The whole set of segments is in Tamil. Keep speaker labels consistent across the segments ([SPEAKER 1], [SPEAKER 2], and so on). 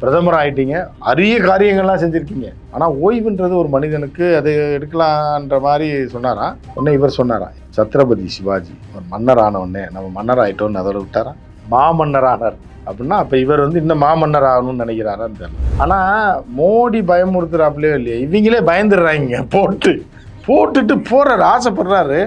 [SPEAKER 1] பிரதமர் ஆயிட்டீங்க அரிய காரியங்கள்லாம் செஞ்சுருக்கீங்க. ஆனால் ஓய்வுன்றது ஒரு மனிதனுக்கு அது எடுக்கலான்ற மாதிரி சொன்னாராம் உடனே இவர் சொன்னாரா சத்ரபதி சிவாஜி ஒரு மன்னர் ஆன நம்ம மன்னர் ஆகிட்டோன்னு அதோட விட்டாரா? மாமன்னர் ஆனார் அப்படின்னா அப்போ இவர் வந்து இன்னும் மாமன்னர் ஆகணும்னு நினைக்கிறாரான்னு தெரியல. ஆனால் மோடி பயமுறுத்துறாப்புலையோ இல்லையா இவங்களே பயந்துடுறாங்க. போட்டு போட்டுட்டு போகிறாரு ஆசைப்படுறாரு.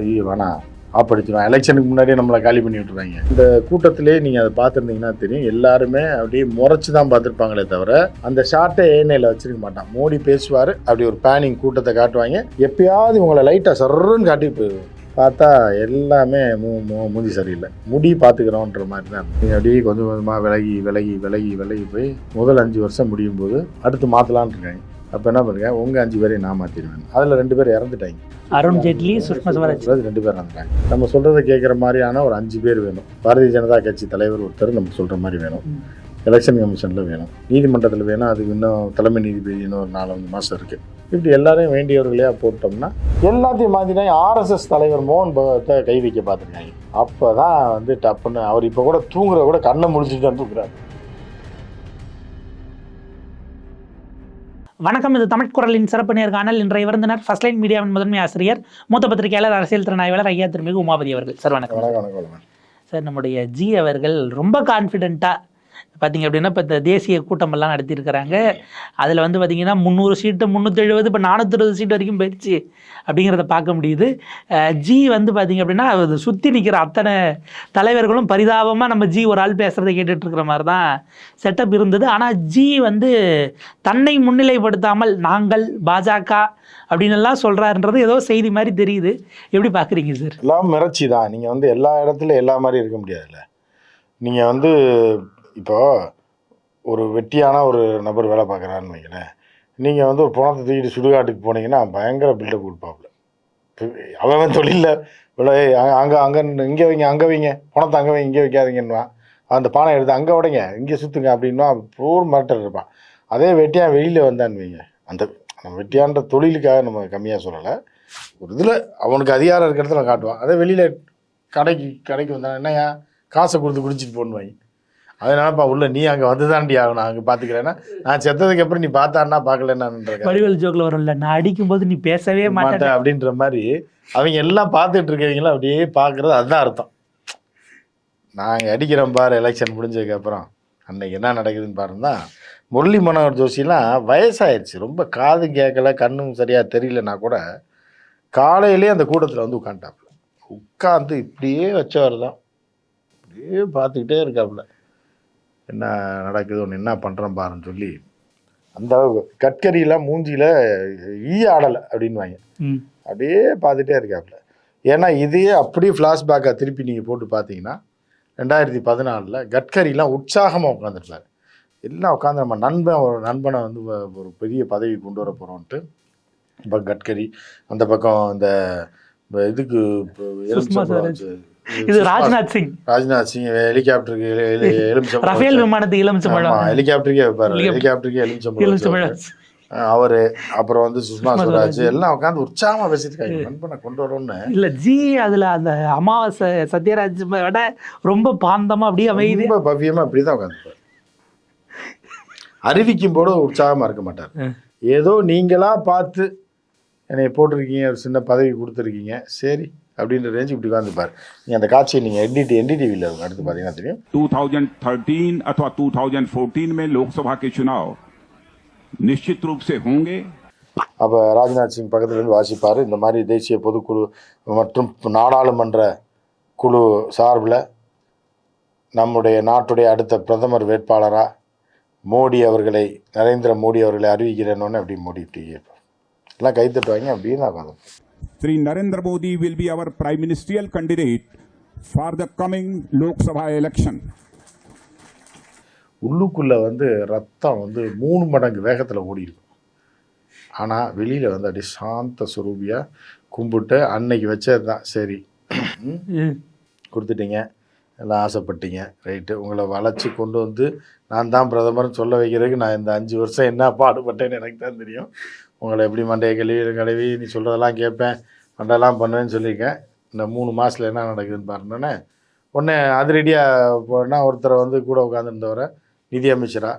[SPEAKER 1] ஐயோ வேணாம். ஆப்படிச்சிடும் எலெக்ஷனுக்கு முன்னாடியே நம்மளை காலி பண்ணி விட்டுறாங்க இந்த கூட்டத்திலே நீங்கள் அதை பார்த்துருந்தீங்கன்னா தெரியும். எல்லாருமே அப்படியே முறைச்சி தான் பார்த்துருப்பாங்களே தவிர அந்த ஷார்ட்டை ஏனையில் வச்சிருக்க மாட்டான். மோடி பேசுவார் அப்படி ஒரு பேனிங் கூட்டத்தை காட்டுவாங்க. எப்பயாவது இவங்களை லைட்டாக சர்றன்னு காட்டி போயிடுவோம் பார்த்தா எல்லாமே மூ மூஞ்சி சரியில்லை. முடி பார்த்துக்கிறோன்ற மாதிரி தான் நீங்கள் அப்படியே கொஞ்சம் கொஞ்சமாக விலகி விலகி விலகி விலகி போய் முதல் அஞ்சு வருஷம் முடியும் போது அடுத்து மாற்றலான்னு இருக்காங்க. அப்போ என்ன பண்ணுங்க? உங்கள் அஞ்சு பேரையும் நான் மாற்றிடுவேன் அதில் ரெண்டு பேர் இறந்துட்டாங்க.
[SPEAKER 2] அருண் ஜேட்லி சுஷ்மா ஸ்வராஜ்
[SPEAKER 1] ரெண்டு பேர் இருந்தாங்க நம்ம சொல்றதை கேட்குற மாதிரியான ஒரு அஞ்சு பேர் வேணும். பாரதிய ஜனதா கட்சி தலைவர் ஒருத்தர் நம்ம சொல்ற மாதிரி வேணும். எலெக்ஷன் கமிஷன்ல வேணும். நீதிமன்றத்தில் வேணும் அது இன்னும் தலைமை நீதிபதி இன்னும் ஒரு நாலஞ்சு மாசம் இருக்கு. இப்படி எல்லாரையும் வேண்டியவர்களையா போட்டோம்னா எல்லாத்தையும் மாற்றினா ஆர்எஸ்எஸ் தலைவர் மோகன் பகவத்தை கை வைக்க பார்த்துருக்காங்க. அப்போ தான் வந்து டப்புன்னு அவர் இப்போ கூட தூங்குற கூட கண்ணை முடிச்சுட்டு தான் தூக்குறாரு
[SPEAKER 2] வணக்கம் இது தமிழ் குரலின் சிறப்பு நேர்காணல் இன்றைய விருந்தினர் ஃபர்ஸ்ட் லைன் மீடியாவின் முதன்மை ஆசிரியர் மூத்த பத்திரிகையாளர் அரசியல் திறனாய்வாளர் ஐயா திருமிகு உமாபதி அவர்கள். சார் வணக்கம். சார் நம்முடைய ஜி அவர்கள் ரொம்ப கான்ஃபிடென்ட்டாக பார்த்தீங்க அப்படின்னா இப்போ இந்த தேசிய கூட்டமெல்லாம் நடத்தியிருக்கிறாங்க. அதில் வந்து பார்த்தீங்கன்னா முந்நூறு சீட்டு முந்நூற்றி எழுபது இப்போ நானூற்றி சீட் வரைக்கும் போயிடுச்சு அப்படிங்கிறத பார்க்க முடியுது. ஜி வந்து பார்த்தீங்க அப்படின்னா அது சுற்றி நிற்கிற அத்தனை தலைவர்களும் பரிதாபமாக நம்ம ஜி ஒரு ஆள் பேசுகிறத கேட்டுட்ருக்கிற மாதிரி தான் செட்டப் இருந்தது. ஆனால் ஜி வந்து தன்னை முன்னிலைப்படுத்தாமல் நாங்கள் பாஜக அப்படின்னு எல்லாம் சொல்கிறாருன்றது ஏதோ செய்தி மாதிரி தெரியுது. எப்படி பார்க்குறீங்க சார்?
[SPEAKER 1] எல்லாம் மிரட்சி தான். நீங்கள் வந்து எல்லா இடத்துலையும் எல்லா மாதிரி இருக்க முடியாதுல்ல. நீங்கள் வந்து இப்போ ஒரு வெட்டியான ஒரு நபர் வேலை பார்க்குறான்னு வைங்களேன் நீங்கள் வந்து ஒரு பணத்தை தூக்கிட்டு சுடுகாட்டுக்கு போனீங்கன்னா பயங்கர பில்டப் கொடுப்பாப்புல. அவன் அவன் தொழிலில் இவ்வளோ அங்கே அங்கே இங்கே வைங்க அங்கே வைங்க பணத்தை அங்கே வைங்க இங்கே வைக்காதீங்கன்னுவான் அந்த பானை எடுத்து அங்கே உடைங்க இங்கே சுற்றுங்க அப்படின்னா பூர் மிரட்டல் இருப்பான் அதே வெட்டியான் வெளியில் வந்தான்னு வைங்க. அந்த நம்ம வெட்டியான்ற தொழிலுக்காக நம்ம கம்மியாக சொல்லலை. ஒரு இதில் அவனுக்கு அதிகாரம் இருக்கிற இடத்துல காட்டுவான். அதே வெளியில் கடைக்கு கடைக்கு வந்தான் என்னையா காசை கொடுத்து குடிச்சிட்டு போடுவாங்க அதனாலப்பா உள்ள நீ அங்கே வந்து தாண்டி ஆகணும் அங்கே பார்த்துக்கிறேன்னா நான் செத்ததுக்கு அப்புறம் நீ பார்த்தான்னா பார்க்கலன்னான்ற
[SPEAKER 2] வடிவேல் ஜோக்கில் வரும்ல நான் அடிக்கும்போது நீ பேசவே மாட்டேன்
[SPEAKER 1] அப்படின்ற மாதிரி அவங்க எல்லாம் பார்த்துட்டு இருக்கவங்களும் அப்படியே பார்க்குறது அதுதான் அர்த்தம். நாங்கள் அடிக்கிறோம் பாரு எலெக்ஷன் முடிஞ்சதுக்கு அப்புறம். அன்னைக்கு என்ன நடக்குதுன்னு பாருன்னா முரளி மனோகர் ஜோஷிலாம் வயசாயிருச்சு. ரொம்ப காது கேட்கல கண்ணும் சரியாக தெரியலனா கூட காலையிலே அந்த கூட்டத்தில் வந்து உட்காந்துட்டாப்புல. உட்காந்து இப்படியே வச்சவர் தான் அப்படியே பார்த்துக்கிட்டே இருக்காப்புல. என்ன நடக்குது ஒன்று என்ன பண்ணுறேன் பாருன்னு சொல்லி அந்த அளவுக்கு கட்கரிலாம் மூஞ்சியில் ஈ ஆடலை அப்படின்வாங்க. அப்படியே பார்த்துட்டே இருக்காப்புல. ஏன்னா இதையே அப்படியே ஃப்ளாஷ்பேக்காக திருப்பி நீங்கள் போட்டு பார்த்தீங்கன்னா ரெண்டாயிரத்தி பதினாலில் கட்கரிலாம் உற்சாகமாக உட்காந்துருப்பார் எல்லாம் உட்காந்து நம்ம நண்பன் ஒரு நண்பனை வந்து ஒரு பெரிய பதவி கொண்டு வர போகிறோன்ட்டு இப்போ கட்கரி அந்த பக்கம் இந்த இந்த இதுக்கு
[SPEAKER 2] இது ராஜ்நாத் சிங்.
[SPEAKER 1] ராஜ்நாத் சிங் ஹெலிகாப்டருக்கு எலுமிச்சம்பழம்
[SPEAKER 2] ரஃபேல் விமானத்துக்கு எலுமிச்சம்பழம்
[SPEAKER 1] ஆமா, ஹெலிகாப்டருக்கே வைப்பாரு.
[SPEAKER 2] ஹெலிகாப்டர்.
[SPEAKER 1] ஹெலிகாப்டருக்கே. அஹ் அவரு அப்புறம் வந்து சுஷ்மா ஸ்வராஜ். எல்லாம் உட்காந்து உற்சாகமா பேசிட்டு நண்பனை கொண்டு வரோம்னு
[SPEAKER 2] இல்ல ஜி அதுல அந்த அமாவாசை சத்யராஜ் விட ரொம்ப பாந்தமா அப்படியே அமைதி.
[SPEAKER 1] ரொம்ப பவ்யமா இப்படிதான் உட்காந்துருப்பாரு அறிவிக்கும் போது உற்சாகமா இருக்க மாட்டார். ஏதோ நீங்களா பார்த்து என்னை போட்டிருக்கீங்க ஒரு சின்ன பதவி கொடுத்துருக்கீங்க. சரி அப்படின்ற ரேஞ்சு இப்படி உட்காந்துப்பார் நீங்கள் அந்த காட்சியை நீங்கள் என்டிடி என்டிடிவியில் அடுத்து பார்த்தீங்கன்னா தெரியும்.
[SPEAKER 3] டூ தௌசண்ட் தேர்ட்டீன் அத்வா டூ தௌசண்ட் ஃபோர்டீன் லோக்சபா கே சுனாவ் நிச்சித் ரூப் சே ஹோங்கே
[SPEAKER 1] அப்போ ராஜ்நாத் சிங் பக்கத்துலேருந்து வாசிப்பார். இந்த மாதிரி தேசிய பொதுக்குழு மற்றும் நாடாளுமன்ற குழு சார்பில் நம்முடைய நாட்டுடைய அடுத்த பிரதமர் வேட்பாளராக மோடி அவர்களை நரேந்திர மோடி அவர்களை அறிவிக்கிறேன்னு அப்படி மோடி இப்படி எல்லாம் கைத்தட்டுவாங்க அப்படின்னு நான்
[SPEAKER 3] Sri Narendra Modi will be our prime ministerial candidate for the coming Lok Sabha election.
[SPEAKER 1] உள்ளுக்குள்ளே வந்து ரத்தம் வந்து மூணு மடங்கு வேகத்தில் ஓடி இருக்கும் ஆனால் வெளியில் வந்து அப்படியே சாந்த சுரூபியாக கும்பிட்டு அன்னைக்கு வச்சது தான் சரி.
[SPEAKER 2] ம்.
[SPEAKER 1] கொடுத்துட்டீங்க. எல்லாம் ஆசைப்பட்டீங்க. ரைட்டு. உங்களை வளைச்சி கொண்டு வந்து நான் தான் பிரதமர்னு சொல்ல வைக்கிறதுக்கு நான் இந்த அஞ்சு வருஷம் என்ன பாடுபட்டேன்னு எனக்கு தான் தெரியும். உங்களை எப்படி மண்டையை கழுவி கழுவி நீ சொல்கிறதெல்லாம் கேட்பேன் மண்டெல்லாம் பண்ணுவேன்னு சொல்லியிருக்கேன். இந்த மூணு மாதத்தில் என்ன நடக்குதுன்னு பாருங்கன்னு உடனே அதிரடியாக போனால் ஒருத்தரை வந்து கூட உட்காந்துருந்தவரை நிதி அமைச்சரா.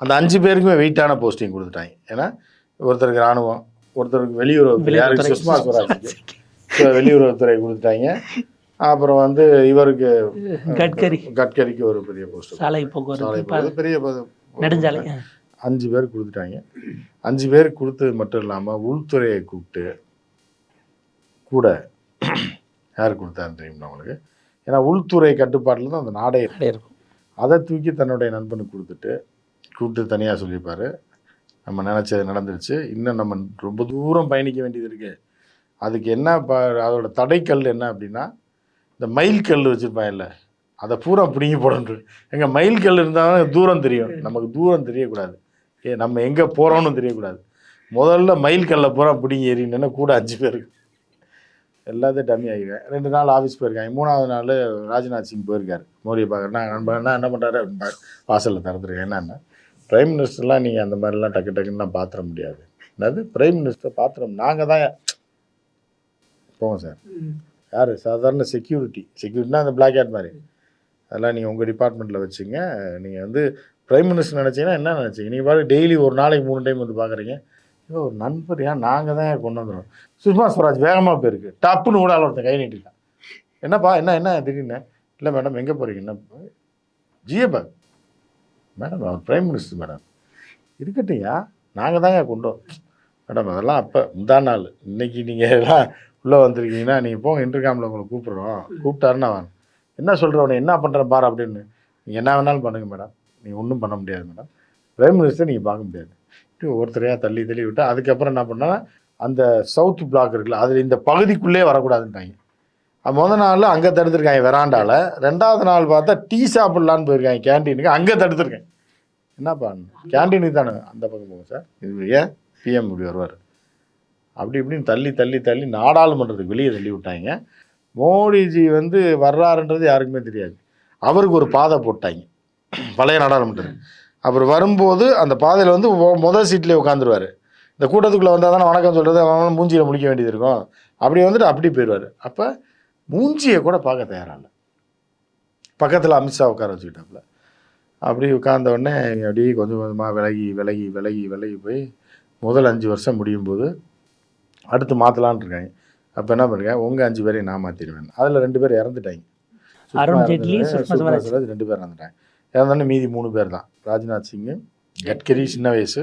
[SPEAKER 1] அந்த அஞ்சு பேருக்குமே வெயிட்டான போஸ்டிங் கொடுத்துட்டாங்க. ஏன்னா ஒருத்தருக்கு ராணுவம் ஒருத்தருக்கு வெளியுறவு யாருக்கு. சுஷ்மா ஸ்வராஜ் வெளியுறவுத்துறை கொடுத்துட்டாங்க. அப்புறம் வந்து இவருக்கு
[SPEAKER 2] கட்கரி.
[SPEAKER 1] கட்கரிக்கு ஒரு பெரிய போஸ்ட்
[SPEAKER 2] சாலை போக்குவரத்து
[SPEAKER 1] பெரிய
[SPEAKER 2] நெடுஞ்சாலை.
[SPEAKER 1] அஞ்சு பேர் கொடுத்துட்டாங்க. அஞ்சு பேர் கொடுத்தது மட்டும் இல்லாமல் உள்துறையை கூப்பிட்டு கூட யார் கொடுத்தாருன்னு தெரியுமா உங்களுக்கு? ஏன்னா உள்துறை கட்டுப்பாட்டில் தான் அந்த நாடே
[SPEAKER 2] இருக்கும்.
[SPEAKER 1] அதை தூக்கி தன்னுடைய நண்பனுக்கு கொடுத்துட்டு கூப்பிட்டு தனியாக சொல்லியிருப்பாரு நம்ம நினச்சது நடந்துருச்சு. இன்னும் நம்ம ரொம்ப தூரம் பயணிக்க வேண்டியது இருக்கு. அதுக்கு என்ன ப அதோட தடைக்கல் என்ன அப்படின்னா இந்த மைல் கல் வச்சுருப்பாங்கல்ல அதை பூரா பிடுங்கி போடணும். எங்க மைல் கல் இருந்தாலும் தூரம் தெரியும். நமக்கு தூரம் தெரியக்கூடாது. ஏ நம்ம எங்கே போகிறோம்னு தெரியக்கூடாது. முதல்ல மைல் கல்லை பூரா பிடிங்கி எறினேன்னா கூட அஞ்சு பேருக்கு எல்லாத்தையும் டம்மி ஆகிருக்கேன் ரெண்டு நாள் ஆஃபீஸ் போயிருக்காங்க. மூணாவது நாள் ராஜ்நாத் சிங் போயிருக்காரு. மோடியை பார்க்குறேன்னா நண்பன் என்ன பண்ணுறாரு வாசலில் திறந்துருக்கேன். என்னென்ன பிரைம் மினிஸ்டர்லாம் நீங்கள் அந்த மாதிரிலாம் டக்கு டக்குன்னுலாம் பாத்திர முடியாது. என்னது? பிரைம் மினிஸ்டர் பாத்திரம். நாங்கள் தான் போங்க சார். யார்? சாதாரண செக்யூரிட்டி செக்யூரிட்டினா அந்த பிளாக் ஹேட் மாதிரி. அதெல்லாம் நீங்கள் உங்கள் டிபார்ட்மெண்ட்டில் வச்சுங்க. நீங்கள் வந்து பிரைம் மினிஸ்டர் நினச்சிங்கன்னா என்ன நினச்சிங்க? நீங்கள் பாரு டெய்லி ஒரு நாளைக்கு மூணு டைம் வந்து பார்க்குறீங்க ஐயோ ஒரு நண்பர் ஏன் நாங்கள் தான் கொண்டு வந்துடும் சுஷ்மா ஸ்வராஜ் வேகமாக போயிருக்கு. டப்புன்னு கூட ஆள் ஒருத்தன் கை நீட்டிருக்கான் என்னப்பா என்ன என்ன திடீர்னு? இல்லை மேடம் எங்கே போகிறீங்க என்ன? ஜிஏபா மேடம் அவர் பிரைம் மினிஸ்டர் மேடம் இருக்கட்டும்யா. நாங்கள் தாங்க கொண்டோம் மேடம் அதெல்லாம் அப்போ முந்தா நாள். இன்றைக்கி நீங்கள் எல்லாம் உள்ளே வந்திருக்கீங்கன்னா நீங்கள் போங்க இன்டர்காமில் உங்களை கூப்பிட்றோம். கூப்பிட்டாருன்னா அவன் என்ன சொல்கிறவனை என்ன பண்ணுறேன் பார் அப்படின்னு. நீங்கள் என்ன வேணாலும் பண்ணுங்கள் மேடம் நீ ஒன்றும் பண்ண முடியாது மேடம் பிரைம் மினிஸ்டர் நீங்கள் பார்க்க முடியாது. ஒருத்தரையாக தள்ளி தள்ளி விட்டு அதுக்கப்புறம் என்ன பண்ணால் அந்த சவுத் பிளாக் இருக்குல்ல அதில் இந்த பகுதிக்குள்ளே வரக்கூடாதுன்ட்டாங்க. முதல் நாளில் அங்கே தடுத்துருக்காங்க வெராண்டாவில் ரெண்டாவது நாள் பார்த்தா டீ சாப்பிட்லான்னு போயிருக்காங்க கேன்டீனுக்கு அங்கே தடுத்துருக்கேன். என்னப்பா கேன்டீனுக்கு தானே அந்த பக்கம் போகும் சார்? இது ஏன் பிஎம் இப்படி வருவார். அப்படி இப்படின்னு தள்ளி தள்ளி தள்ளி நாடாளுமன்றத்துக்கு வெளியே தள்ளி விட்டாங்க. மோடிஜி வந்து வர்றாருன்றது யாருக்குமே தெரியாது. அவருக்கு ஒரு பாதை போட்டாங்க. பழைய நாடாளுமன்றத்துக்கு அவர் வரும்போது அந்த பாதையில் வந்து முதல் சீட்லேயே உட்காந்துருவார் இந்த கூட்டத்துக்குள்ளே வந்தால் தானே வணக்கம் சொல்கிறது அவன் மூஞ்சியில் முடிக்க வேண்டியது இருக்கும். அப்படி வந்துட்டு அப்படி போயிடுவார் அப்போ மூஞ்சியை கூட பார்க்க தயாராகல. பக்கத்தில் அமித்ஷா உட்கார வச்சுக்கிட்டாப்புல. அப்படி உட்கார்ந்த உடனே அப்படியே கொஞ்சம் கொஞ்சமாக விலகி விலகி விலகி விலகி போய் முதல் அஞ்சு வருஷம் முடியும் போது அடுத்து மாற்றலான்னு இருக்காங்க. அப்போ என்ன பண்ணுறேன் உங்கள் அஞ்சு பேரையும் நான் மாற்றிடுவேன் அதில் ரெண்டு பேர் இறந்துட்டாங்க. ரெண்டு பேர் இறந்துட்டாங்க. இறந்தோடனே மீதி மூணு பேர் தான் ராஜ்நாத் சிங்கு கட்கரி சின்ன வயசு.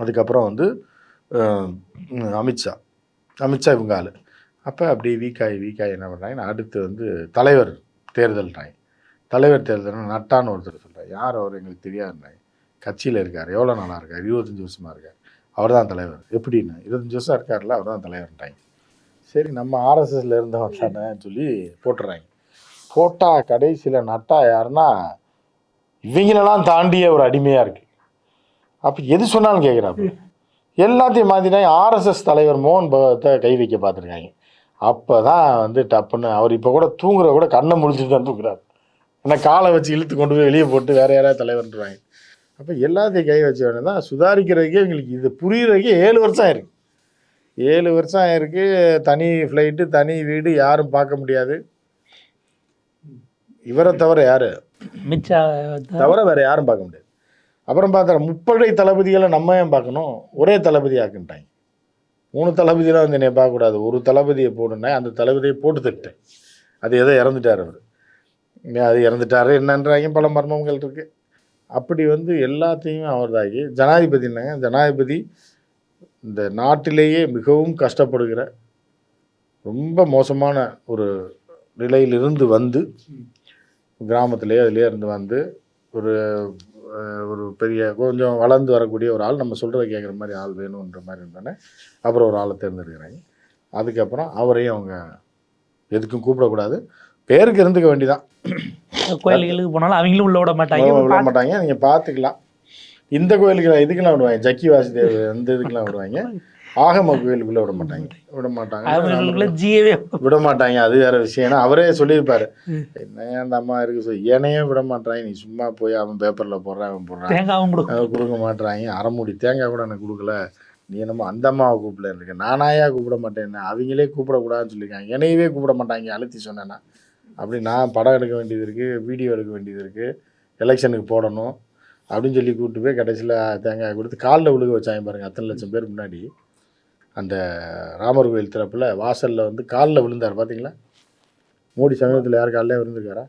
[SPEAKER 1] அதுக்கப்புறம் வந்து அமித்ஷா அமித்ஷா இவங்க ஆள். அப்போ அப்படியே வீக்காய் வீக்காய் என்ன பண்ணுறாங்கன்னா அடுத்து வந்து தலைவர் தேர்தல்றாங்க தலைவர் தேர்தல் நட்டான்னு ஒருத்தர் சொல்கிறார் யார் அவர்? எங்களுக்கு தெரியாதுன்றாங்க கட்சியில் இருக்கார். எவ்வளோ நாளாக இருக்கார்? இருபத்தஞ்சி வருஷமாக இருக்கார். அவர் தான் தலைவர். எப்படின்னு? இருபத்தஞ்சி வருஷம் இருக்கார்ல அவர் தான் தலைவர்ன்றாங்க சரி நம்ம ஆர்எஸ்எஸ்ல இருந்தவன் தானே சொல்லி போட்டுறாங்க. போட்டால் கடைசியில் நட்டா யாருன்னா இவங்களெல்லாம் தாண்டிய ஒரு அடிமையாக இருக்குது அப்போ எது சொன்னாலும் கேட்குறாப்பு எல்லாத்தையும் மாற்றினா ஆர்எஸ்எஸ் தலைவர் மோகன் பகவத்தை கை வைக்க பார்த்துருக்காங்க. அப்போ தான் வந்து டப்புன்னு அவர் இப்போ கூட தூங்குற கூட கண்ணை முழிச்சுட்டு தான் தூங்குறாரு. ஏன்னா காலை வச்சு இழுத்து கொண்டு போய் வெளியே போட்டு வேறு யாராவது தலைவர்ன்றாங்க. அப்போ எல்லாத்தையும் கை வச்ச உடனே தான் சுதாரிக்கிறதுக்கே எங்களுக்கு இது புரியுறதுக்கே ஏழு வருஷம் ஆயிருக்கு. ஏழு வருஷம் ஆயிருக்கு. தனி ஃப்ளைட்டு தனி வீடு யாரும் பார்க்க முடியாது. இவரை தவிர யாரு?
[SPEAKER 2] மிச்சா
[SPEAKER 1] தவிர வேற யாரும் பார்க்க முடியாது. அப்புறம் பார்த்தா முப்படை தளபதிகளை நம்ம ஏன் பார்க்கணும்? ஒரே தளபதி ஆக்குன்ட்டாங்க மூணு தளபதியெலாம் வந்து என்னை பார்க்கக்கூடாது. ஒரு தளபதியை போடுனேன் அந்த தளபதியை போட்டு தட்டேன். அது எதோ இறந்துட்டார் அவர். அது இறந்துட்டாரு என்னன்றாங்க பல மர்மங்கள் இருக்குது அப்படி வந்து எல்லாத்தையும் அவர்தாகி ஜனாதிபதி என்னங்க? ஜனாதிபதி இந்த நாட்டிலேயே மிகவும் கஷ்டப்படுகிற ரொம்ப மோசமான ஒரு நிலையிலிருந்து வந்து கிராமத்திலேயே அதுலேயே இருந்து வந்து ஒரு ஒரு பெரிய கொஞ்சம் வளர்ந்து வரக்கூடிய ஒரு ஆள் நம்ம சொல்கிறத கேட்குற மாதிரி ஆள் வேணுன்ற மாதிரி இருந்தோன்னே அப்புறம் ஒரு ஆளை தேர்ந்தெடுக்கிறாங்க. அதுக்கப்புறம் அவரையும் அவங்க எதுக்கும் கூப்பிடக்கூடாது. பேருக்கு இருந்துக்க வேண்டிதான்.
[SPEAKER 2] கோயில்களுக்கு போனாலும் அவங்களும் உள்ள விட மாட்டாங்க.
[SPEAKER 1] விட மாட்டாங்க. நீங்கள் பார்த்துக்கலாம். இந்த கோயிலுக்கு இதுக்கெல்லாம் விடுவாங்க ஜக்கி வாசுதேவ் அந்த இதுக்கெல்லாம் விடுவாங்க ஆகம கோயிலுக்குள்ளே விட மாட்டாங்க. விட மாட்டாங்க. விட மாட்டாங்க. அது வேற விஷயம். ஏன்னா அவரே சொல்லியிருப்பாரு. என்ன அந்த அம்மா இருக்கு சொல்லி ஏனையே விட மாட்டாங்க நீ சும்மா போய் அவன் பேப்பர்ல போடுறான் அவன் போடுறான் அவன் கொடுக்க மாட்றாங்க. அரை மூடி தேங்காய் கூட எனக்கு கொடுக்கல. நீ என்னமோ அந்த அம்மாவை கூப்பிடல இருக்கு நானாயா கூப்பிட மாட்டேன்? அவங்களே கூப்பிடக்கூடாதுன்னு சொல்லியிருக்காங்க. என்னையவே கூப்பிட மாட்டாங்க. அழுத்தி சொன்னேன்னா. அப்படி நான் படம் எடுக்க வேண்டியது இருக்குது வீடியோ எடுக்க வேண்டியது இருக்குது எலெக்ஷனுக்கு போடணும். அப்படின்னு சொல்லி கூப்பிட்டு போய் கடைசியில் தேங்காய் கொடுத்து காலில் விழுக வச்சாங்க பாருங்க. அத்தனை லட்சம் பேர் முன்னாடி. அந்த ராமர் கோயில் திறப்பில் வாசலில் வந்து காலில் விழுந்தார் பார்த்தீங்களா மோடி சமீபத்தில் யார் காலில் விழுந்திருக்காரா?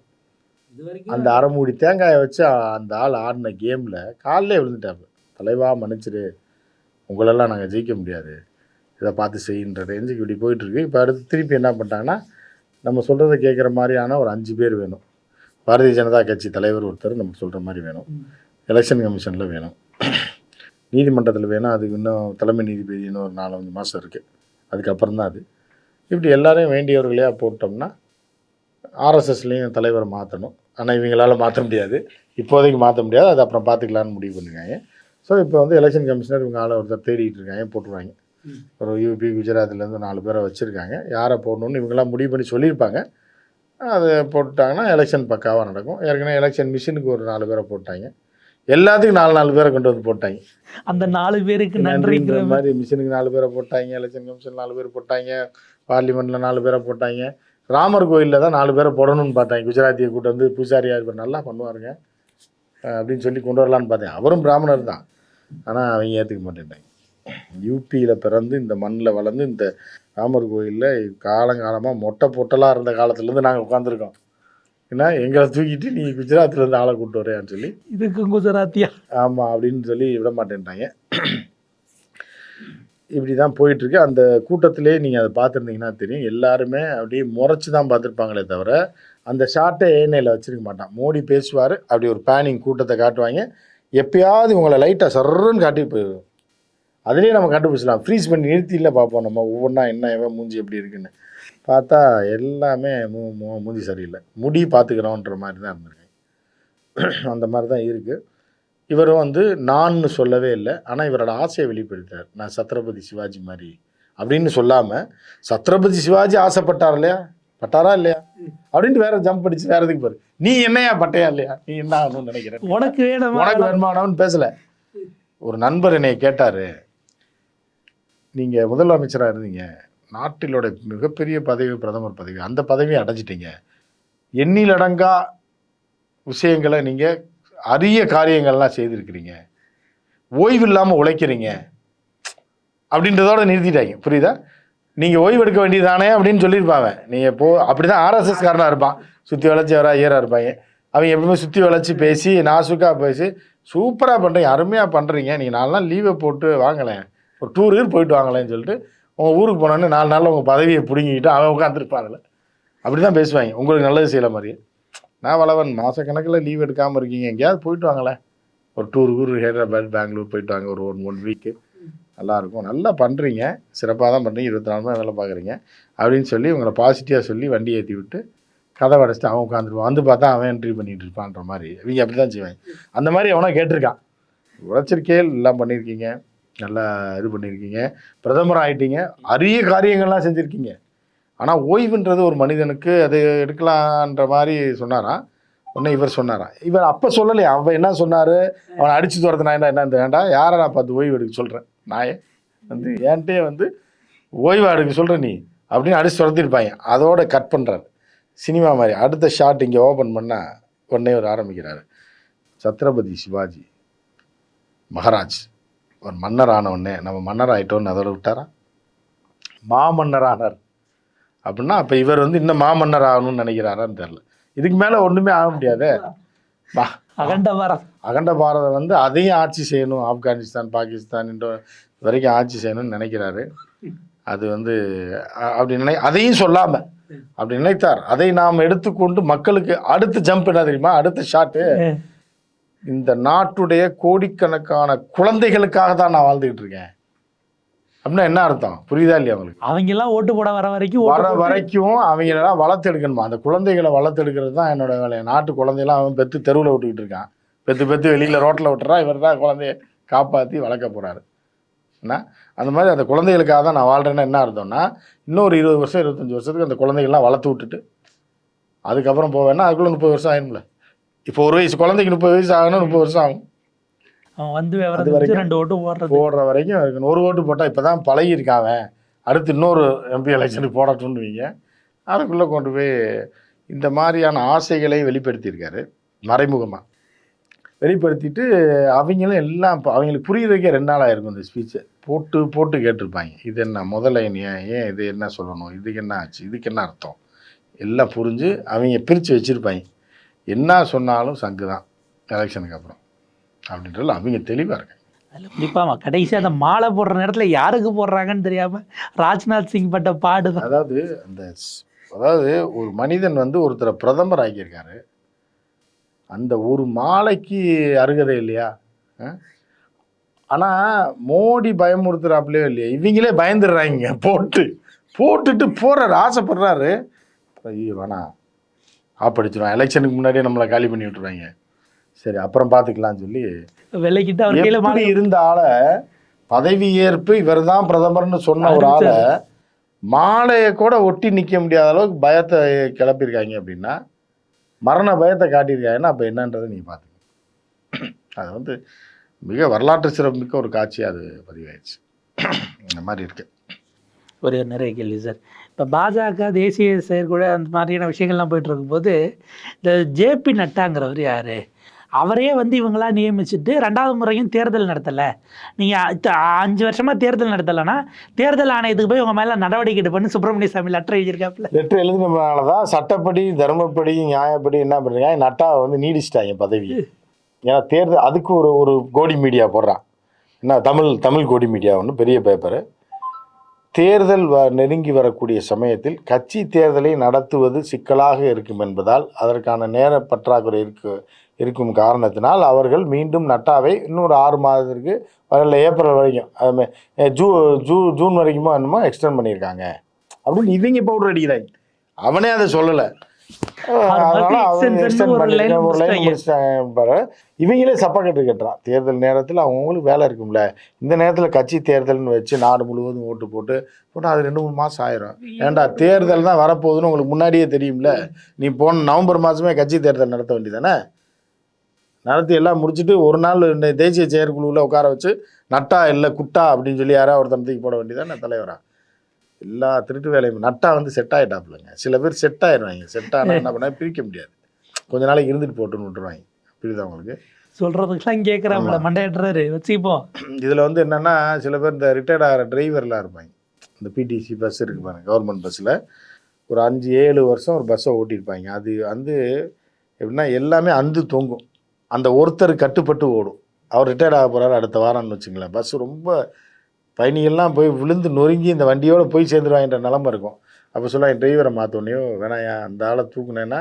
[SPEAKER 1] அந்த அரை மூடி தேங்காயை வச்சு அந்த ஆள் ஆடின கேமில் காலிலே விழுந்துட்டாப்பு தலைவா மன்னிச்சிரு உங்களெல்லாம் நாங்கள் ஜெயிக்க முடியாது. இதை பார்த்து செய்யுன்ற ரேஞ்சுக்கு இப்படி போயிட்டுருக்கு. இப்போ அடுத்து திருப்பி என்ன பண்ணிட்டாங்கன்னா நம்ம சொல்கிறத கேட்குற மாதிரியான ஒரு அஞ்சு பேர் வேணும். பாரதிய ஜனதா கட்சி தலைவர் ஒருத்தர் நம்ம சொல்கிற மாதிரி வேணும். எலெக்ஷன் கமிஷனில் வேணும். நீதிமன்றத்தில் வேணால் அதுக்கு இன்னும் தலைமை நீதிபதி இன்னும் ஒரு நாலஞ்சு மாதம் இருக்குது அதுக்கப்புறம் தான் அது. இப்படி எல்லாரையும் வேண்டியவர்களையாக போட்டோம்னா ஆர்எஸ்எஸ்லேயும் தலைவரை மாற்றணும் ஆனால் இவங்களால மாற்ற முடியாது. இப்போதைக்கு மாற்ற முடியாது. அது அப்புறம் பார்த்துக்கலான்னு முடிவு பண்ணிருக்காங்க. ஸோ இப்போ வந்து எலெக்ஷன் கமிஷனர் இவங்க ஆளை ஒருத்தர் தேடிட்டு இருக்காங்க போட்டுருவாங்க. ஒரு யூபி குஜராத்லேருந்து நாலு பேரை வச்சுருக்காங்க. யாரை போடணும்னு இவங்கெல்லாம் முடிவு பண்ணி சொல்லியிருப்பாங்க. அதை போட்டுட்டாங்கன்னா எலெக்ஷன் பக்காவாக நடக்கும். ஏற்கனவே எலெக்ஷன் மிஷினுக்கு ஒரு நாலு பேரை போட்டாங்க. எல்லாத்துக்கும் நாலு நாலு பேரை கொண்டு வந்து போட்டாங்க.
[SPEAKER 2] அந்த நாலு பேருக்கு நன்றிங்கிற
[SPEAKER 1] மாதிரி மிஷினுக்கு நாலு பேரை போட்டாங்க எலெக்ஷன் கமிஷன் நாலு பேர் போட்டாங்க பார்லிமெண்ட்டில் நாலு பேரை போட்டாங்க. ராமர் கோயிலில் தான் நாலு பேரை போடணும்னு பார்த்தாங்க குஜராத்தியை கூட்டு வந்து பூசாரியா இவர் நல்லா பண்ணுவாருங்க. அப்படின்னு சொல்லி கொண்டு வரலான்னு பார்த்தேன். அவரும் பிராமணர் தான். ஆனால் அவங்க ஏற்றுக்க மாட்டேன்ட்டாங்க. யூபியில் பிறந்து இந்த மண்ணில் வளர்ந்து இந்த ராமர் கோயிலில் காலங்காலமாக மொட்டை பொட்டலாக இருந்த காலத்துலேருந்து நாங்கள் உட்காந்துருக்கோம் ஏன்னா எங்களை தூக்கிட்டு நீ குஜராத்லேருந்து ஆளை கூப்பிட்டு வரையான்னு சொல்லி.
[SPEAKER 2] இதுக்கு குஜராத்தியா?
[SPEAKER 1] ஆமாம் அப்படின்னு சொல்லி விட மாட்டேன்ட்டாங்க. இப்படி தான் போயிட்டுருக்கு. அந்த கூட்டத்திலே நீங்கள் அதை பார்த்துருந்தீங்கன்னா தெரியும். எல்லாருமே அப்படியே முறைச்சி தான் பார்த்துருப்பாங்களே தவிர அந்த ஷார்ட்டை ஏனையில் வச்சிருக்க மாட்டான். மோடி பேசுவார் அப்படி ஒரு பேனிங் கூட்டத்தை காட்டுவாங்க. எப்பயாவது இவங்களை லைட்டாக சர்றன்னு காட்டி போயிடும் அதுலேயே நம்ம கண்டுபிடிச்சலாம் ஃப்ரீஸ் பண்ணி நிறுத்தியில் பார்ப்போம் நம்ம ஒவ்வொன்றா என்ன எவன் மூஞ்சி எப்படி இருக்குன்னு. பார்த்தா எல்லாமே மூ மூ- மூஞ்சி சரியில்லை. முடி பார்த்துக்கிறோன்ற மாதிரி தான் இருந்திருக்காங்க அந்த மாதிரி தான் இருக்குது இவரும் வந்து நான்னு சொல்லவே இல்லை. ஆனால் இவரோட ஆசையை வெளிப்படுத்தார் நான் சத்ரபதி சிவாஜி மாதிரி அப்படின்னு சொல்லாமல் சத்ரபதி சிவாஜி ஆசைப்பட்டார் இல்லையா? பட்டாரா இல்லையா? அப்படின்ட்டு வேற ஜம்ப் அடிச்சு வேற எதுக்கு பாரு நீ என்னையா பட்டையா இல்லையா? நீ என்ன ஆகணும்னு நினைக்கிற?
[SPEAKER 2] உனக்கு வேணுமா?
[SPEAKER 1] உனக்கு வேணுமானவன் பேசல. ஒரு நண்பர் என்னை கேட்டாரு. நீங்கள் முதலமைச்சராக இருந்தீங்க. நாட்டிலோட மிகப்பெரிய பதவி பிரதமர் பதவி அந்த பதவியை அடைஞ்சிட்டீங்க. எண்ணிலடங்கா விஷயங்களை நீங்கள் அரிய காரியங்கள்லாம் செய்திருக்கிறீங்க. ஓய்வு இல்லாமல் உழைக்கிறீங்க. அப்படின்றதோட நிறுத்திட்டாங்க. புரியுதா? நீங்கள் ஓய்வு எடுக்க வேண்டியதானே அப்படின்னு சொல்லியிருப்பாங்க நீங்கள் போ அப்படி தான் ஆர்எஸ்எஸ் காரனாக இருப்பான். சுற்றி வளைச்சி வரா ஐயராக இருப்பாங்க. அவங்க எப்பவுமே சுற்றி வளைச்சி பேசி நாசுக்காக பேசி சூப்பராக பண்ணுறீங்க அருமையாக பண்ணுறீங்க நீங்கள் நாலு நாள் லீவை போட்டு வாங்கலேன் ஒரு டூர் கீர் போயிட்டு வாங்களேன்னு சொல்லிட்டு உங்கள் ஊருக்கு போனோன்னு நாலு நாளில் உங்கள் பதவியை பிடுங்கிக்கிட்டு அவன் உட்காந்துருப்பாங்கல்ல அப்படி தான் பேசுவாங்க. உங்களுக்கு நல்லது செய்யல மாதிரி நான் வளவன் மாதக்கணக்கில் லீவ் எடுக்காமல் இருக்கீங்க. எங்கேயாவது போயிட்டு வாங்களேன். ஒரு டூர் ஊர் ஹைதராபாத் பெங்களூர் போயிட்டு வாங்க. ஒரு ஒன் ஒன் வீக்கு நல்லாயிருக்கும் நல்லா பண்ணுறீங்க சிறப்பாக தான் பண்ணுறீங்க இருபத்தி நாலு மணி வேலை பார்க்குறீங்க. அப்படின்னு சொல்லி உங்களை பாசிட்டிவாக சொல்லி வண்டி ஏற்றி விட்டு கதை அடைச்சிட்டு அவன் உட்காந்துருவான் வந்து பார்த்தா அவன் என்ட்ரி பண்ணிட்டு இருப்பான்ற மாதிரி. இவங்க அப்படி தான் செய்வாங்க. அந்த மாதிரி அவனா கேட்டிருக்கான். உழைச்சிருக்கே எல்லாம் பண்ணியிருக்கீங்க. நல்லா இது பண்ணியிருக்கீங்க. பிரதமர் ஆகிட்டீங்க அரிய காரியங்கள்லாம் செஞ்சுருக்கீங்க. ஆனால் ஓய்வுன்றது ஒரு மனிதனுக்கு அது எடுக்கலான்ற மாதிரி சொன்னாராம் உன்னை இவர் சொன்னாராம் இவர் அப்போ சொல்லலையா. அவன் என்ன சொன்னார்? அவனை அடித்து துரத்து நான் என்ன என்ன வேண்டாம் யாரை நான் பார்த்து ஓய்வு எடுக்க சொல்கிறேன் நாயே வந்து ஏன்ட்டே வந்து ஓய்வு எடுக்க சொல்கிற நீ? அப்படின்னு அடித்து துரத்திருப்பாங்க. அதோட கட் பண்ணுறாரு சினிமா மாதிரி. அடுத்த ஷாட் இங்கே ஓப்பன் பண்ணால் உடனே ஒரு ஆரம்பிக்கிறாரு. சத்ரபதி சிவாஜி. மகாராஜ். ஒரு மன்னர் ஆன உடனே நம்ம மன்னர் ஆயிட்டோன்னு அதோட விட்டாரா? மாமன்னர் ஆனார் அப்படின்னா அப்போ இவர் வந்து இன்னும் மாமன்னர் ஆகணும்னு நினைக்கிறாரான்னு தெரில இதுக்கு மேலே ஒன்றுமே ஆக முடியாதே. வா
[SPEAKER 2] அகண்ட பாரத்
[SPEAKER 1] அகண்ட பாரதம் வந்து அதையும் ஆட்சி செய்யணும். ஆப்கானிஸ்தான் பாகிஸ்தான் என்ற வரைக்கும் ஆட்சி செய்யணும்னு நினைக்கிறாரு. அது வந்து அப்படி நினை அதையும் சொல்லாம அப்படி நினைத்தார். அதை நாம் எடுத்துக்கொண்டு மக்களுக்கு அடுத்த ஜம்ப் என்ன தெரியுமா? அடுத்த ஷாட்டு இந்த நாட்டுடைய கோடிக்கணக்கான குழந்தைகளுக்காக தான் நான் வாழ்ந்துகிட்டு இருக்கேன். அப்படின்னா என்ன அர்த்தம்? புரியுதா இல்லையா உங்களுக்கு?
[SPEAKER 2] அவங்க எல்லாம் ஓட்டு போட வர வரைக்கும்
[SPEAKER 1] வர வரைக்கும் அவங்களெல்லாம் வளர்த்தெடுக்கணுமா? அந்த குழந்தைகளை வளர்த்தெடுக்கிறது தான் என்னோட வேலை. நாட்டு குழந்தையெல்லாம் அவன் பெத்து தெருவில் விட்டுக்கிட்டு இருக்கான். பெத்து பெத்து வெளியில் ரோட்டில் விட்டுறான் இவர் தான் குழந்தைய காப்பாற்றி வளர்க்க போகிறாரு என்ன? அந்த மாதிரி அந்த குழந்தைகளுக்காக தான் நான் வாழ்கிறேன்னா என்ன அர்த்தம்னா இன்னொரு இருபது வருஷம் இருபத்தஞ்சி வருஷத்துக்கு அந்த குழந்தைகள்லாம் வளர்த்து விட்டுட்டு அதுக்கப்புறம் போவேன்னா அதுக்குள்ளே முப்பது வருஷம் ஆயிரும்ல. இப்போ ஒரு வயசு குழந்தைக்கு முப்பது வயசு ஆகணும் முப்பது வருஷம் ஆகும்.
[SPEAKER 2] அவன் வந்து
[SPEAKER 1] அது வரைக்கும்
[SPEAKER 2] ரெண்டு ஓட்டு போடுறது.
[SPEAKER 1] போடுற வரைக்கும் இருக்கணும். ஒரு ஓட்டு போட்டால் இப்போ தான் பழகியிருக்கான் அவன். அடுத்து இன்னொரு எம்பி எலெக்ஷனுக்கு போடட்டும்னுவீங்க. அதுக்குள்ளே கொண்டு போய் இந்த மாதிரியான ஆசைகளை வெளிப்படுத்தியிருக்காரு மறைமுகமாக வெளிப்படுத்திட்டு அவங்களும் எல்லாம் இப்போ அவங்களுக்கு புரியுறதுக்கே ரெண்டு நாள் ஆயிருக்கும் இந்த ஸ்பீச்சை போட்டு போட்டு கேட்டிருப்பாங்க. இது என்ன முதல்ல ஏன் ஏன் இது என்ன சொல்லணும்? இதுக்கு என்ன ஆச்சு? இதுக்கு என்ன அர்த்தம்? எல்லாம் புரிஞ்சு அவங்க பிரித்து வச்சுருப்பாங்க. என்ன சொன்னாலும் சங்கு தான் எலெக்ஷனுக்கு அப்புறம். அப்படின்றதுல அவங்க தெளிவாக இருக்காங்க
[SPEAKER 2] அதில் குறிப்பாக கடைசி அந்த மாலை போடுற நேரத்தில் யாருக்கு போடுறாங்கன்னு தெரியாமல் ராஜ்நாத் சிங் பட்ட பாடு
[SPEAKER 1] அதாவது அந்த அதாவது ஒரு மனிதன் வந்து ஒருத்தரை பிரதமர் ஆக்கியிருக்காரு. அந்த ஒரு மாலைக்கு அருகதை இல்லையா? ஆனால் மோடி பயமுறுத்துறாப்புலையோ இல்லையா இவங்களே பயந்துடுறாங்க போட்டு. போட்டுட்டு போகிறாரு ஆசைப்படுறாரு. ஐயோ வேணாம். ஆப்படிச்சிடும் எலெக்ஷனுக்கு முன்னாடியே நம்மளை காலி பண்ணி விட்டுருவாங்க. சரி அப்புறம் பார்த்துக்கலாம்னு சொல்லி
[SPEAKER 2] விலைக்கிட்டு அவர்
[SPEAKER 1] எப்படி இருந்த ஆளை பதவி ஏற்பு இவர்தான் பிரதமர்னு சொன்ன ஒரு ஆளை மாலையை கூட ஒட்டி நிக்க முடியாத அளவுக்கு பயத்தை கிளப்பியிருக்காங்க அப்படின்னா மரண பயத்தை காட்டியிருக்காங்கன்னா அப்போ என்னன்றதை நீங்க பார்த்துக்கணும் அது வந்து மிக வரலாற்று சிறப்புமிக்க ஒரு காட்சியாக அது பதிவாயிடுச்சு. இந்த மாதிரி இருக்கு.
[SPEAKER 2] ஒரு நிறைய கேள்வி சார். இப்போ பாஜக தேசிய செயற்குழு அந்த மாதிரியான விஷயங்கள்லாம் போயிட்டு இருக்கும்போது இந்த ஜேபி நட்டாங்கிறவர் யார்? அவரே வந்து இவங்களா நியமிச்சுட்டு ரெண்டாவது முறையும் தேர்தல் நடத்தலை. நீங்கள் அஞ்சு வருஷமாக தேர்தல் நடத்தலைன்னா தேர்தல் ஆணையத்துக்கு போய் உங்கள் மேலே நடவடிக்கை எடுப்பேன்னு சுப்பிரமணிய சாமி லெட்டர் எழுதியிருக்காப்புல.
[SPEAKER 1] லெட்டர் எழுதுனதுனால தான் சட்டப்படி தர்மப்படி நியாயப்படி என்ன பண்ணுறாங்க நட்டாவை வந்து நீடிச்சிட்டாங்க பதவி. ஏன்னா தேர்தல் அதுக்கு ஒரு ஒரு கோடி மீடியா போடுறான். என்ன தமிழ் தமிழ் கோடி மீடியா ஒன்று பெரிய பேப்பரு தேர்தல் வ நெருங்கி வரக்கூடிய சமயத்தில் கட்சி தேர்தலை நடத்துவது சிக்கலாக இருக்கும் என்பதால் அதற்கான நேர பற்றாக்குறை இருக்கு இருக்கும் காரணத்தினால் அவர்கள் மீண்டும் நட்டாவை இன்னொரு ஆறு மாதத்திற்கு வரல ஏப்ரல் வரைக்கும். அது ஜூ ஜூ ஜூன் வரைக்குமோ என்னமோ எக்ஸ்டெண்ட் பண்ணியிருக்காங்க. அப்படின்னு இவங்க பவுடர் அடிக்கிறாங்க. அவனே அதை சொல்லலை. இவங்களே சப்பா கட்டு கட்டுறான் தேர்தல் நேரத்தில் அவங்களுக்கு வேலை இருக்கும்ல. இந்த நேரத்தில் கட்சி தேர்தல்னு வச்சு நாடு முழுவதும் ஓட்டு போட்டு போனால் அது ரெண்டு மூணு மாதம் ஆயிரும். ஏன்டா தேர்தல் தான் வரப்போகுதுன்னு உங்களுக்கு முன்னாடியே தெரியும்ல. நீ போன நவம்பர் மாதமே கட்சி தேர்தல் நடத்த வேண்டியதானே? நடத்தி எல்லாம் முடிச்சுட்டு ஒரு நாள் இந்த தேசிய செயற்குழுவில் உட்கார வச்சு நட்டா இல்லை குட்டா அப்படின்னு சொல்லி யாராவது ஒருத்தன் தூக்கி போட வேண்டியதானே தலைவரா? எல்லா திருட்டு வேலையும் நட்டா வந்து செட் ஆகிட்டாப்புலங்க சில பேர் செட் ஆயிடுவாங்க. செட் ஆனால் என்ன பண்ணா? பிரிக்க முடியாது. கொஞ்ச நாளைக்கு இருந்துட்டு போட்டுன்னு விட்டுருவாங்க. புரியுதா உங்களுக்கு?
[SPEAKER 2] சொல்கிறதுக்கெல்லாம் கேட்குறாப்புல மண்டையட்டுறாரு வச்சுப்போம்.
[SPEAKER 1] இதில் வந்து என்னென்னா சில பேர் இந்த ரிட்டையர்ட் ஆகிற டிரைவர்லாம் இருப்பாங்க. இந்த பிடிசி பஸ் இருக்கு பாருங்க. கவர்மெண்ட் பஸ்ஸில் ஒரு அஞ்சு ஏழு வருஷம் ஒரு பஸ்ஸை ஓட்டியிருப்பாங்க. அது வந்து எப்படின்னா எல்லாமே அந்து தொங்கும். அந்த ஒருத்தர் கட்டுப்பட்டு ஓடும். அவர் ரிட்டையர்ட் ஆக போகிறாரு அடுத்த வாரம்னு வச்சுங்களேன். பஸ் ரொம்ப பயணிகள்லாம் போய் விழுந்து நொறுங்கி இந்த வண்டியோடு போய் சேர்ந்துருவாங்கன்ற நிலமை இருக்கும். அப்போ சொல்லுவாங்க டிரைவரை மாற்றோனையோ வேணாயா அந்த ஆளை தூக்குனேன்னா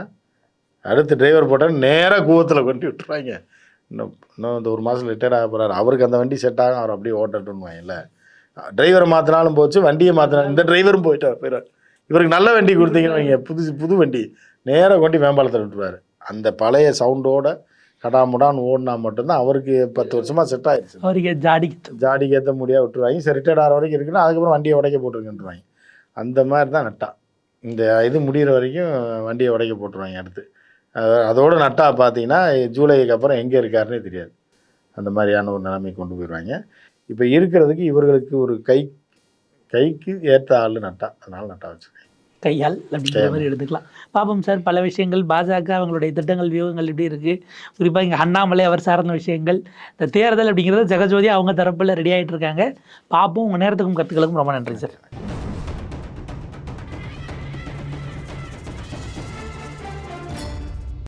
[SPEAKER 1] அடுத்து டிரைவர் போட்டால் நேராக கூவத்தில் கொண்டு விட்டுருவாங்க. இன்னும் இன்னும் இந்த ஒரு மாதம் ரிட்டையர் ஆக போகிறாரு அவருக்கு அந்த வண்டி செட் ஆகும் அவர் அப்படியே ஓட்டட்டும்னுவாங்கல்ல டிரைவரை மாற்றினாலும் போச்சு வண்டியை மாற்றினாலும் இந்த டிரைவரும் போயிட்டார் போயிடார் இவருக்கு நல்ல வண்டி கொடுத்தீங்கன்னு வைங்க புது புது வண்டி. நேராக கொண்டு மேம்பாலத்தில் விட்டுருவார். அந்த பழைய சவுண்டோட கடாமுடான்னு ஓடினா மட்டும்தான் அவருக்கு பத்து வருஷமாக செட் ஆயிடுச்சு.
[SPEAKER 2] அவருக்கு ஜாடிக்கு
[SPEAKER 1] ஜாடிக்கு ஏற்ற முடியா விட்டுருவாங்க. சரி ரிட்டையர்ட் ஆகிற வரைக்கும் இருக்குன்னா அதுக்கப்புறம் வண்டியை உடைக்க போட்டுருங்கன்றாங்க அந்த மாதிரி தான் நட்டா. இந்த இது முடிகிற வரைக்கும் வண்டியை உடைக்க போட்டுருவாங்க அடுத்து. அதோட நட்டா பார்த்தீங்கன்னா ஜூலைக்கு அப்புறம் எங்கே இருக்காருன்னே தெரியாது. அந்த மாதிரியான ஒரு நிலைமை கொண்டு போயிடுவாங்க இப்போ இருக்கிறதுக்கு இவர்களுக்கு ஒரு கை கைக்கு ஏற்ற ஆள் நட்டா. அதனால நட்டா வச்சுருக்காங்க
[SPEAKER 2] கையால் அப்படிங்கிற மாதிரி எடுத்துக்கலாம். பாப்போம் சார் பல விஷயங்கள். பாஜக அவங்களுடைய திட்டங்கள் வியூகங்கள் இப்படி இருக்குது குறிப்பாக இங்கே அண்ணாமலை அவர் சார்ந்த விஷயங்கள். இந்த தேர்தல் அப்படிங்கிறது ஜெகஜோதி அவங்க தரப்பில் ரெடி ஆகிட்டு இருக்காங்க. பார்ப்போம் உங்கள் நேரத்துக்கும் கருத்துக்களுக்கும் ரொம்ப நன்றி சார்.